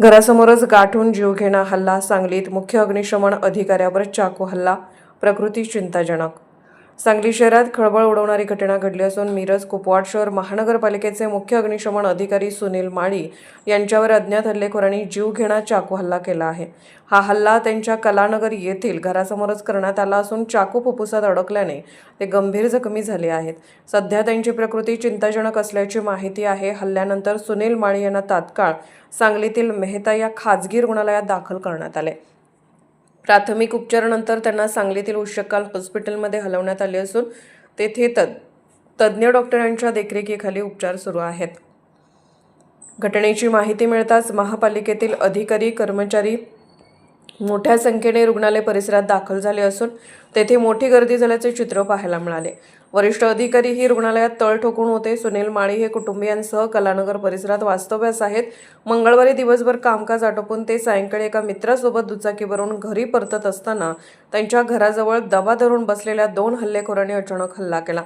घरासमोरच गाठून जीवघेणा हल्ला सांगलीत मुख्य अग्निशमन अधिकाऱ्यावर चाकू हल्ला प्रकृती चिंताजनक सांगली शहरात खळबळ उडवणारी घटना घडली असून मिरज कुपवाड शहर महानगरपालिकेचे मुख्य अग्निशमन अधिकारी सुनील माळी यांच्यावर अज्ञात हल्लेखोरांनी जीवघेणा चाकू हल्ला केला आहे. हा हल्ला त्यांच्या कलानगर येथील घरासमोरच करण्यात आला असून चाकू फुफ्फुसात अडकल्याने ते गंभीर जखमी झाले आहेत. सध्या त्यांची प्रकृती चिंताजनक असल्याची माहिती आहे. हल्ल्यानंतर सुनील माळी यांना तात्काळ सांगलीतील मेहता या खाजगी रुग्णालयात दाखल करण्यात आले. प्राथमिक उपचारानंतर त्यांना सांगलीतील उष्शकाल हॉस्पिटलमध्ये हलवण्यात आले असून तेथे तद तज्ज्ञ डॉक्टरांच्या देखरेखीखाली उपचार सुरू आहेत. घटनेची माहिती मिळताच महापालिकेतील अधिकारी कर्मचारी मोठ्या संख्येने रुग्णालय परिसरात दाखल झाले असून तेथे मोठी गर्दी झाल्याचे चित्र पाहायला मिळाले. वरिष्ठ अधिकारीही रुग्णालयात तळ ठोकून होते. सुनील माळी हे कुटुंबियांसह कलानगर परिसरात वास्तव्यास आहेत. मंगळवारी दिवसभर कामकाज आटोपून ते सायंकाळी एका मित्रासोबत दुचाकीवरून घरी परतत असताना त्यांच्या घराजवळ दबा धरून बसलेल्या दोन हल्लेखोरांनी अचानक हल्ला केला.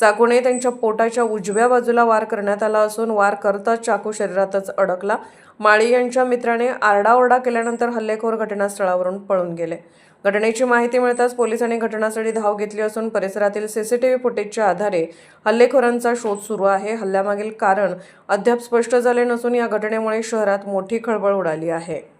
चाकूने त्यांच्या पोटाच्या उजव्या बाजूला वार करण्यात आला असून वार करताच चाकू शरीरातच अडकला. माळी यांच्या मित्राने आरडाओरडा केल्यानंतर हल्लेखोर घटनास्थळावरून पळून गेले. घटनेची माहिती मिळताच पोलिसांनी घटनास्थळी धाव घेतली असून परिसरातील सीसीटीव्ही फुटेजच्या आधारे हल्लेखोरांचा शोध सुरू आहे. हल्ल्यामागील कारण अद्याप स्पष्ट झाले नसून या घटनेमुळे शहरात मोठी खळबळ उडाली आहे.